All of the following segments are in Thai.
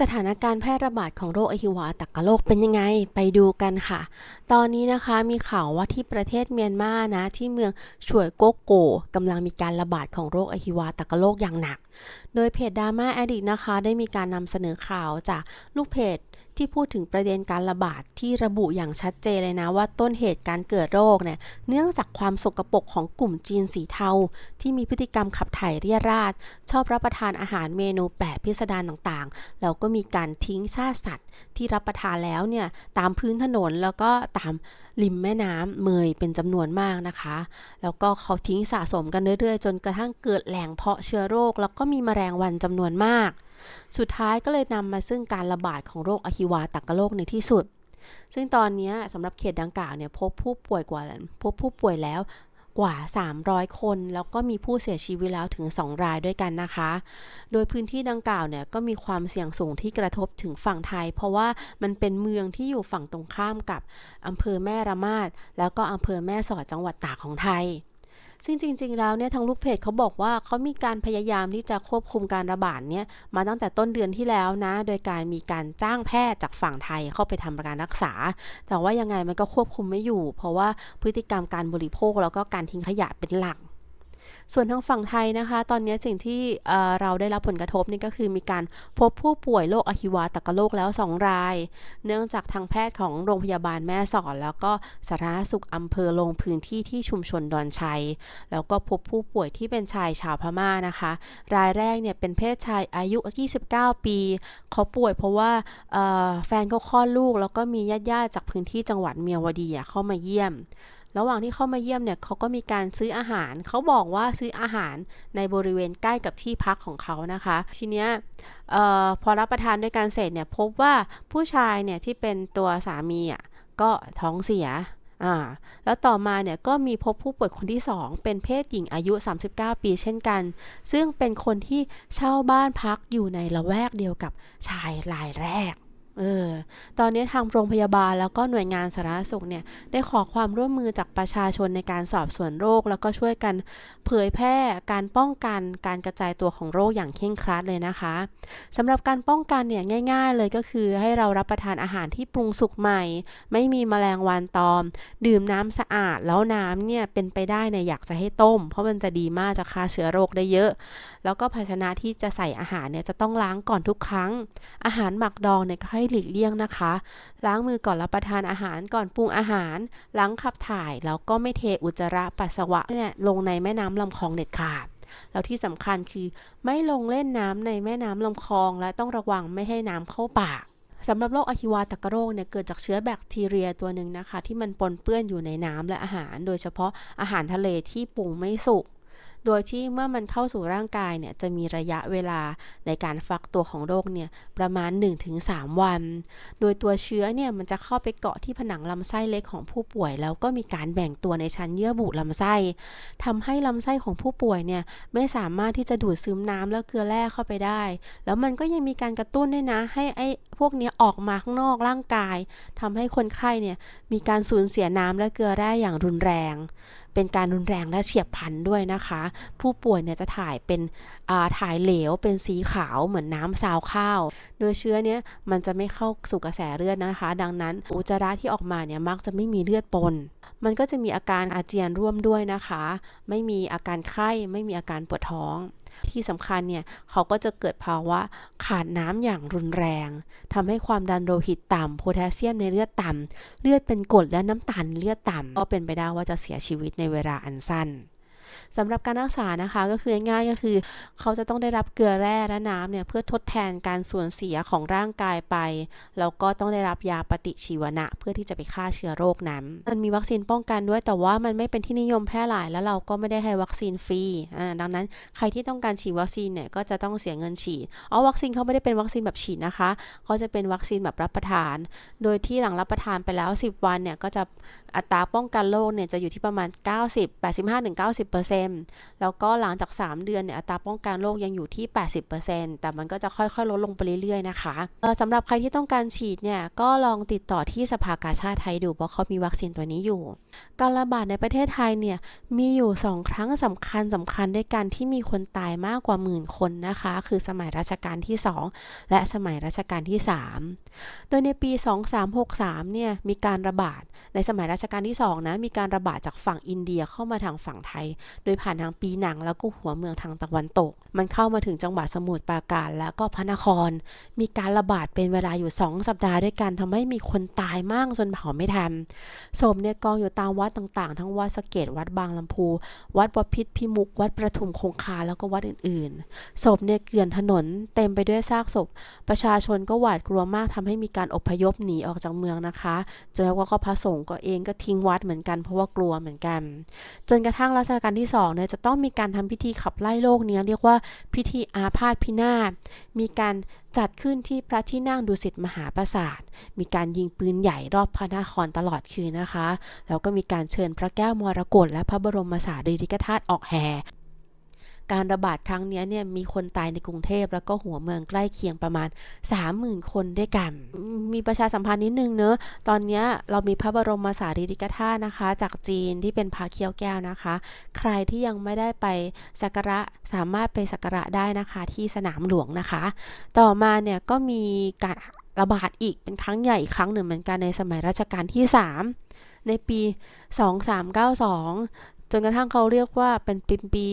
สถานการณ์แพร่ระบาดของโรคอหิวาตกโรคเป็นยังไงไปดูกันค่ะ ตอนนี้นะคะมีข่าวว่าที่ประเทศเมียนมานะที่เมืองฉวยโกโกกำลังมีการระบาดของโรคอหิวาตกโรคอย่างหนัก โดยเพจดราม่าแอดินะคะ ได้มีการนำเสนอข่าวจากลูกเพจที่พูดถึงประเด็นการระบาดที่ระบุอย่างชัดเจนเลยนะว่าต้นเหตุการเกิดโรคเนี่ยเนื่องจากความสกปรกของกลุ่มจีนสีเทา ที่มีพฤติกรรมขับถ่ายเรียราดชอบรับประทานอาหารเมนูแปลกพิสดารต่างๆ แล้วก็มีการทิ้งซากสัตว์ ที่รับประทานแล้วเนี่ยตามพื้นถนนแล้วก็ตามริมแม่น้ำเมยเป็นจำนวนมากนะคะ แล้วก็เขาทิ้งสะสมกันเรื่อยๆ จนกระทั่งเกิดแหล่งเพาะเชื้อโรค แล้วก็มีแมลงวันจำนวนมาก สุดท้ายก็เลยนำมาซึ่งการระบาดของโรคอหิวาตกโรคในที่สุด ซึ่งตอนนี้สำหรับเขตดังกล่าวเนี่ยพบผู้ป่วยกว่าพบผู้ป่วยแล้วกว่า 300 คน แล้วก็มีผู้เสียชีวิตแล้วถึง 2 รายด้วยกันนะคะ โดยพื้นที่ดังกล่าวเนี่ยก็มีความเสี่ยงสูงที่กระทบถึงฝั่งไทย เพราะว่ามันเป็นเมืองที่อยู่ฝั่งตรงข้ามกับอำเภอแม่ระมาด แล้วก็อำเภอแม่สอดจังหวัดตากของไทย ซึ่งจริง ๆ แล้วเนี่ยทางลูกเพจเขาบอกว่าเขามีการพยายามที่จะควบคุมการระบาดเนี่ยมาตั้งแต่ต้นเดือนที่แล้วนะ โดยการมีการจ้างแพทย์จากฝั่งไทยเข้าไปทำการรักษา แต่ว่ายังไงมันก็ควบคุมไม่อยู่ เพราะว่าพฤติกรรมการบริโภคแล้วก็การทิ้งขยะเป็นหลัก ส่วนทางฝั่งไทยนะคะ ตอนนี้สิ่งที่เเราได้รับผลกระทบนี่ก็คือมีการพบผู้ป่วยโรคอหิวาตกโรคแล้ว 2 ราย เนื่องจากทางแพทย์ของโรงพยาบาลแม่สอด แล้วก็สาธารณสุขอำเภอลงพื้นที่ที่ชุมชนดอนชัย แล้วก็พบผู้ป่วยที่เป็นชายชาวพม่านะคะ รายแรกเนี่ยเป็นเพศชายอายุ 29 ปี เขาป่วยเพราะว่าแฟนเขาคลอดลูก แล้วก็มีญาติๆจากพื้นที่จังหวัดเมียวดีเข้ามาเยี่ยม ระหว่างที่เข้ามาเยี่ยมเนี่ยเขาก็มีการซื้ออาหาร เขาบอกว่าซื้ออาหารในบริเวณใกล้กับที่พักของเขานะคะ ทีเนี้ยเออพอรับประทานด้วยการเสร็จเนี่ยพบว่าผู้ชายเนี่ยที่เป็นตัวสามีอะก็ท้องเสียอ่าแล้วต่อมาเนี่ยก็มีพบผู้ป่วยคนที่ 2 เป็นเพศหญิงอายุ 39 ปีเช่นกัน ซึ่งเป็นคนที่เช่าบ้านพักอยู่ในละแวกเดียวกับชายรายแรก เออตอนนี้ทางโรงพยาบาลแล้วก็หน่วยงานสาธารณสุขเนี่ยได้ขอความร่วมมือจากประชาชนในการสอบสวนโรค แล้วก็ช่วยกันเผยแพร่การป้องกันการกระจายตัวของโรคอย่างเคร่งครัดเลยนะคะสำหรับการป้องกันเนี่ยง่าย ๆ เลยก็คือให้เรารับประทานอาหารที่ปรุงสุกใหม่ ไม่มีแมลงวันตอม ดื่มน้ำสะอาดแล้วน้ำเนี่ยเป็นไปได้เนี่ยอยากจะให้ต้ม เพราะมันจะดีมากจะฆ่าเชื้อโรคได้เยอะ แล้วก็ภาชนะที่จะใส่อาหารเนี่ยจะต้องล้างก่อนทุกครั้ง อาหารหมักดองเนี่ยก็ให้หลีกเลี่ยงนะคะ ล้างมือก่อนรับประทานอาหารก่อนปรุงอาหารล้างขับถ่ายแล้วก็ไม่เทอุจจาระปัสสาวะเนี่ยลงในแม่น้ำลำคลองเด็ดขาดแล้วที่สำคัญคือไม่ลงเล่นน้ำในแม่น้ำลำคลอง และต้องระวังไม่ให้น้ำเข้าปากสำหรับโรคอหิวาตกโรคเนี่ยเกิดจากเชื้อแบคทีเรียตัวหนึ่งนะคะ ที่มันปนเปื้อนอยู่ในน้ำและอาหาร โดยเฉพาะอาหารทะเลที่ปรุงไม่สุก โดยที่เมื่อมันเข้าสู่ร่างกายเนี่ยจะมีระยะเวลาในการฟักตัวของโรคเนี่ยประมาณ 1-3 วัน โดยตัวเชื้อเนี่ยมันจะเข้าไปเกาะที่ผนังลำไส้เล็กของผู้ป่วย แล้วก็มีการแบ่งตัวในชั้นเยื่อบุลำไส้ทำให้ลำไส้ของผู้ป่วยเนี่ยไม่สามารถที่จะดูดซึมน้ำและเกลือแร่เข้าไปได้ แล้วมันก็ยังมีการกระตุ้นด้วยนะให้ไอ้พวกนี้ออกมาข้างนอกร่างกายทำให้คนไข้เนี่ยมีการสูญเสียน้ำและเกลือแร่อย่างรุนแรง เป็นการรุนแรงและเฉียบพลันด้วยนะคะ ผู้ป่วยเนี่ยจะถ่ายเป็นถ่ายเหลวเป็นสีขาวเหมือนน้ำซาวข้าวโดยเชื้อเนี้ยมันจะไม่เข้าสู่กระแสเลือดนะคะ ดังนั้นอุจจาระที่ออกมาเนี่ยมักจะไม่มีเลือดปนมันก็จะมีอาการอาเจียนร่วมด้วยนะคะ ไม่มีอาการไข้ ไม่มีอาการปวดท้อง ที่สำคัญเนี่ยเขาก็จะเกิดภาวะขาดน้ำอย่างรุนแรงทำให้ความดันโลหิตต่ำโพแทสเซียมในเลือดต่ำเลือดเป็นกรดและน้ำตาลเลือดต่ำก็เป็นไปได้ว่าจะเสียชีวิตในเวลาอันสั้น สำหรับการรักษานะคะก็คือง่ายก็คือ เขาจะต้องได้รับเกลือแร่และน้ำเนี่ยเพื่อทดแทนการสูญเสียของร่างกายไป แล้วก็ต้องได้รับยาปฏิชีวนะ เพื่อที่จะไปฆ่าเชื้อโรคนั้น มันมีวัคซีนป้องกันด้วยแต่ว่ามันไม่เป็นที่นิยมแพร่หลายแล้วเราก็ไม่ได้ให้วัคซีนฟรีอ่าดังนั้นใครที่ต้องการฉีดวัคซีนเนี่ยก็จะต้องเสียเงินฉีดอ๋อวัคซีนเขาไม่ได้เป็นวัคซีนแบบฉีดนะคะเขาจะเป็นวัคซีนแบบรับประทาน โดยที่หลังรับประทานไปแล้ว 10 วันเนี่ยก็จะอัตราป้องกันโรคเนี่ยจะอยู่ที่ประมาณ 90 85-90%เ80%แล้วก็หลังจาก 3 เดือนเนี่ยอัตราป้องกันโรคยังอยู่ที่ 80%แต่มันก็จะค่อยๆ ลดลงไปเรื่อยๆ นะคะสำหรับใครที่ต้องการฉีดเนี่ยก็ลองติดต่อที่สภากาชาติไทยดูเพราะเขามีวัคซีนตัวนี้อยู่ การระบาดในประเทศไทยเนี่ยมีอยู่ 2 ครั้งสำคัญสำคัญด้วยกันที่มีคนตายมากกว่าหมื่นคนนะคะ คือสมัยรัชกาลที่ 2 และสมัยรัชกาลที่ 3 โดยในปี 2363 เนี่ยมีการระบาดในสมัยรัชกาลที่ 2 นะ มีการระบาดจากฝั่งอินเดียเข้ามาทางฝั่งไทย โดยผ่านทางปีหนัง แล้วก็หัวเมืองทางตะวันตก มันเข้ามาถึงจังหวัดสมุทรปราการแล้วก็พระนคร มีการระบาดเป็นเวลาอยู่ 2 สัปดาห์ด้วยกันทำให้มีคนตายมากจนเผาไม่ทันศพเนี่ยกองอยู่ตามวัดต่างๆ ทั้งวัดสะเกดวัดบางลำพู วัดวพิษพิมุก วัดประทุมคงคาแล้วก็วัดอื่นๆศพเนี่ยเกลื่อนถนนเต็มไปด้วยซากศพ ประชาชนก็หวาดกลัวมากทำให้มีการอพยพหนีออกจากเมืองนะคะจนแล้วก็พระสงฆ์ก็เองก็ทิ้งวัดเหมือนกันเพราะว่ากลัวเหมือนกัน จนกระทั่งรัชกาลที่สองเนี่ยจะต้องมีการทำพิธีขับไล่โรคเนี้ยเรียกว่าพิธีอาพาธพินาศมีการจัดขึ้นที่พระที่นั่งดุสิตมหาปราสาท มีการยิงปืนใหญ่รอบพระนครตลอดคืนนะคะ แล้วก็มีการเชิญพระแก้วมรกตและพระบรมสารีริกธาตุออกแห่ การระบาดครั้งนี้เนี่ยมีคนตายในกรุงเทพ แล้วก็หัวเมืองใกล้เคียงประมาณ 30,000 คนด้วยกัน มีประชาสัมพันธ์นิดนึงเนอะตอนนี้เรามีพระบรมสารีริกธาตุนะคะ จากจีนที่เป็นพระเคียวแก้วนะคะ ใครที่ยังไม่ได้ไปสักการะสามารถไปสักการะได้นะคะที่สนามหลวงนะคะ ต่อมาเนี่ยก็มีการระบาดอีกเป็นครั้งใหญ่อีกครั้งหนึ่งเหมือนกันในสมัยรัชกาลที่ 3 ในปี 2392 จนกระทั่งเขาเรียกว่าเป็นปีปี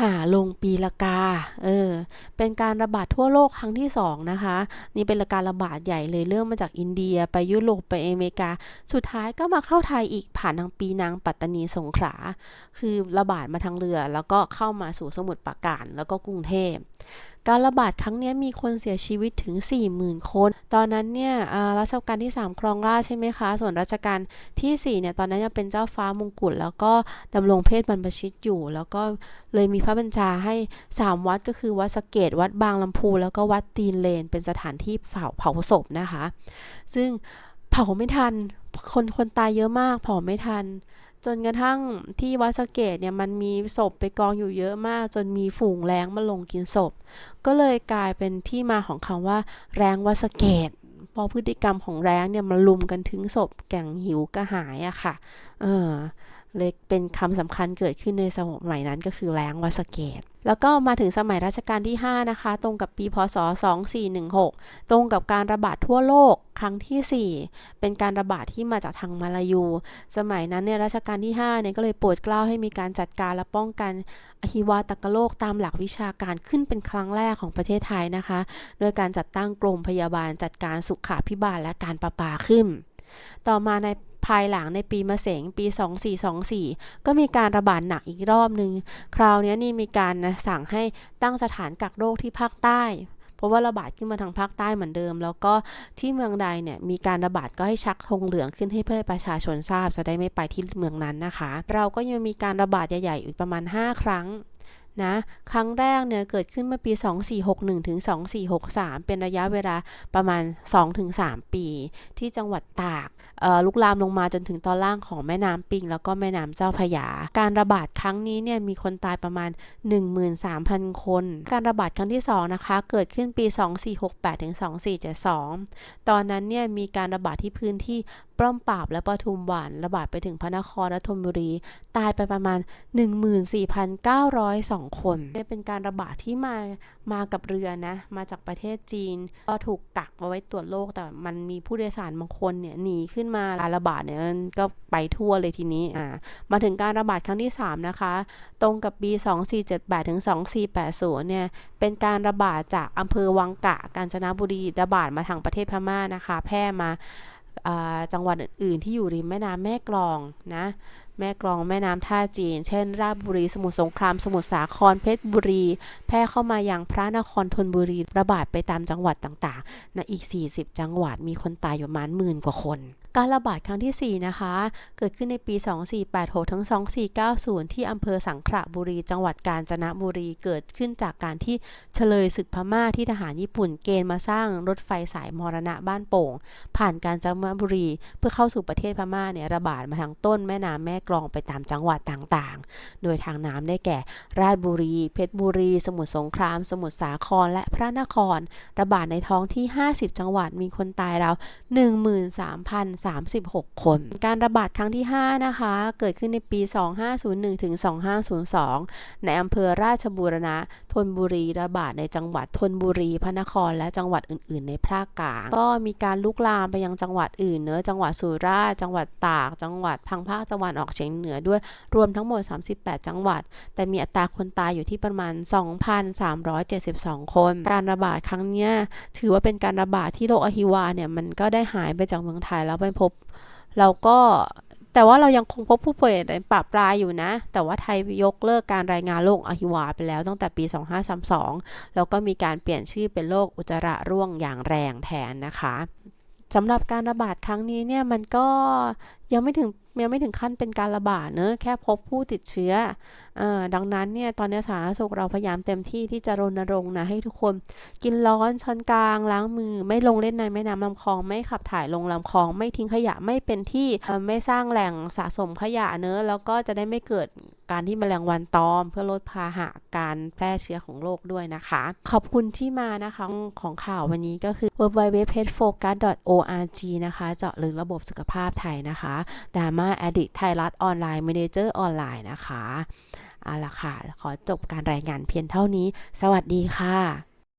หาลงปีละกา เออ เป็นการระบาดทั่วโลกครั้งที่สองนะคะ นี่เป็นการระบาดใหญ่เลยเริ่มมาจากอินเดียไปยุโรปไปอเมริกา สุดท้ายก็มาเข้าไทยอีกผ่านทางปีนางปัตตานีสงขลา คือระบาดมาทางเรือ แล้วก็เข้ามาสู่สมุทรปราการแล้วก็กรุงเทพ การระบาดครั้งนี้มีคนเสียชีวิตถึง 40,000 คน ตอนนั้นเนี่ยรัชกาลที่ 3 ครองราชใช่ไหมคะ ส่วนรัชกาลที่ 4 เนี่ย ตอนนั้นยังเป็นเจ้าฟ้ามงกุฎแล้วก็ดำรงเพศบรรพชิตอยู่ แล้วก็เลยมีพระบัญชาให้ 3 วัดก็คือวัดสเกดวัดบางลำพู แล้วก็วัดตีนเลน เป็นสถานที่เผาเผาศพนะคะ ซึ่งเผาไม่ทัน คนคนตายเยอะมาก เผาไม่ทัน จนกระทั่งที่วัดสเกตเนี่ยมันมีศพไปกองอยู่เยอะมาก จนมีฝูงแร้งมาลงกินศพ ก็เลยกลายเป็นที่มาของคำว่า แรงวัดสเกตพอพฤติกรรมของแร้งเนี่ยมาลุมกันถึงศพแก่งหิวกระหายอะค่ะ เออ เลยเป็นคำสำคัญเกิดขึ้นในสมัยนั้นก็คือแรงวัสเกดแล้วก็มาถึงสมัยรัชกาลที่ 5 นะคะ ตรงกับปีพศ 2416 ตรงกับการระบาดทั่วโลกครั้งที่ 4 เป็นการระบาดที่มาจากทางมาลายู สมัยนั้นเนี่ยรัชกาลที่5เนี่ยก็เลยโปรดเกล้าให้มีการจัดการและป้องกันอหิวาตกโรคตามหลักวิชาการขึ้นเป็นครั้งแรกของประเทศไทยนะคะ โดยการจัดตั้งกรมพยาบาลจัดการสุขาพิบาลและการประปาขึ้น ต่อมาในภายหลังในปีมะเสงปี 2424 ก็มีการระบาดหนักอีกรอบหนึ่ง คราวนี้นี่มีการสั่งให้ตั้งสถานกักโรคที่ภาคใต้ เพราะว่าระบาดขึ้นมาทางภาคใต้เหมือนเดิม แล้วก็ที่เมืองใดเนี่ยมีการระบาดก็ให้ชักธงเหลืองขึ้นให้เพื่อประชาชนทราบจะได้ไม่ไปที่เมืองนั้นนะคะ เราก็ยังมีการระบาดใหญ่ๆอีกประมาณ 5 ครั้ง นะครั้งแรกเนี่ยเกิดขึ้นเมื่อปี 2461ถึง2463 เป็นระยะเวลาประมาณ 2-3 ปี ที่จังหวัดตากลุกลามลงมาจนถึงตอนล่างของแม่น้ำปิง แล้วก็แม่น้ำเจ้าพระยา การระบาดครั้งนี้เนี่ยมีคนตายประมาณ 13,000 คน การระบาดครั้งที่ 2 นะคะ เกิดขึ้นปี 2468ถึง2472 ตอนนั้นเนี่ยมีการระบาดที่พื้นที่ปล้อมปราบและปทุมวันระบาดไปถึงพระนครและธนบุรี ตายไปประมาณ 14,902คนเป็นการระบาดที่มามากับเรือนะ มาจากประเทศจีน ก็ถูกกักเอาไว้ตรวจโรคแต่มันมีผู้โดยสารบางคนเนี่ยหนีขึ้นมาการระบาดเนี่ยก็ไปทั่วเลยทีนี้อ่ามาถึงการระบาดครั้งที่ 3 นะคะ ตรงกับปี 2478ถึง2480เนี่ยเป็นการระบาดจากอำเภอวังกะกาญจนบุรีระบาดมาทางประเทศพม่านะคะ แพร่มาจังหวัดอื่นๆที่อยู่ริมแม่น้ำแม่กลองนะ แม่กลองแม่น้ำท่าจีน เช่น ราชบุรี สมุทรสงคราม สมุทรสาคร เพชรบุรี แพร่เข้ามาอย่างพระนครธนบุรี ระบาดไปตามจังหวัดต่างๆนะอีก 40 จังหวัดมีคนตายอยู่ประมาณหมื่นกว่าคน การระบาดครั้งทีสี่ 4 นะคะ เกิดขึ้นในปี 2486ถึง2490 ที่อำเภอสังขละบุรี จังหวัดกาญจนบุรี เกิดขึ้นจากการที่เฉลยศึกพม่าที่ทหารญี่ปุ่นเกณฑ์มาสร้างรถไฟสายมรณะบ้านโป่ง ผ่านกาญจนบุรี เพื่อเข้าสู่ประเทศพม่าเนี่ยระบาดมาทางต้นแม่น้ำแม่กลองไปตามจังหวัดต่างๆ โดยทางน้ำได้แก่ ราชบุรี เพชรบุรี สมุทรสงคราม สมุทรสาครและพระนคร ระบาดในท้องที่ 50 จังหวัดมีคนตายราว13,000 36 คน การระบาดครั้งที่ 5 นะคะ เกิดขึ้นในปี 2501ถึง2502 ในอำเภอราชบูรณะธนบุรีระบาดในจังหวัดธนบุรี พระนคร และจังหวัดอื่น ๆ ในภาคกลาง ก็มีการลุกลามไปยังจังหวัดอื่นเนอจังหวัดสุราษฎร์จังหวัดตาก จังหวัดพังภาคตะวันออกเฉียงเหนือด้วยรวมทั้งหมด 38 จังหวัด แต่มีอัตราคนตายอยู่ที่ประมาณ 2,372 คน การระบาดครั้งนี้ถือว่าเป็นการระบาดที่โรคอหิวาเนี่ยมันก็ได้หายไปจากเมืองไทยแล้วไปพบ เราก็แต่ว่าเรายังคงพบผู้ป่วยในปราบปรายอยู่นะ แต่ว่าไทยยกเลิกการรายงานโรคอหิวาไปแล้วตั้งแต่ปี 2532 แล้วก็มีการเปลี่ยนชื่อเป็นโรคอุจจาระร่วงอย่างแรงแทนนะคะ สำหรับการระบาดครั้งนี้เนี่ยมันก็ยังไม่ถึงยังไม่ถึงขั้นเป็นการระบาดเนอะแค่พบผู้ติดเชื้ออดังนั้นเนี่ยตอนนี้สาธารณสุขเราพยายามเต็มที่ที่จะรณรงค์นะให้ทุกคนกินร้อนช้อนกลางล้างมือ ไม่ลงเล่นในแม่น้ำลำคลอง ไม่ขับถ่ายลงลำคลอง ไม่ทิ้งขยะไม่เป็นที่ไม่สร้างแหล่งสะสมขยะเนอะแล้วก็จะได้ไม่เกิด การที่แมลงวันตอม เพื่อลดพาหะการแพร่เชื้อของโรคด้วยนะคะ ขอบคุณที่มานะคะของข่าววันนี้ก็คือ w w w p e t f o c u s org นะคะ เจาะลึกระบบสุขภาพไทยนะคะดราม่า a d d i c t ไทยรัฐออนไลน์ Manager ออนไลน์นะคะเอาละค่ะ ขอจบการรายงานเพียงเท่านี้ สวัสดีค่ะ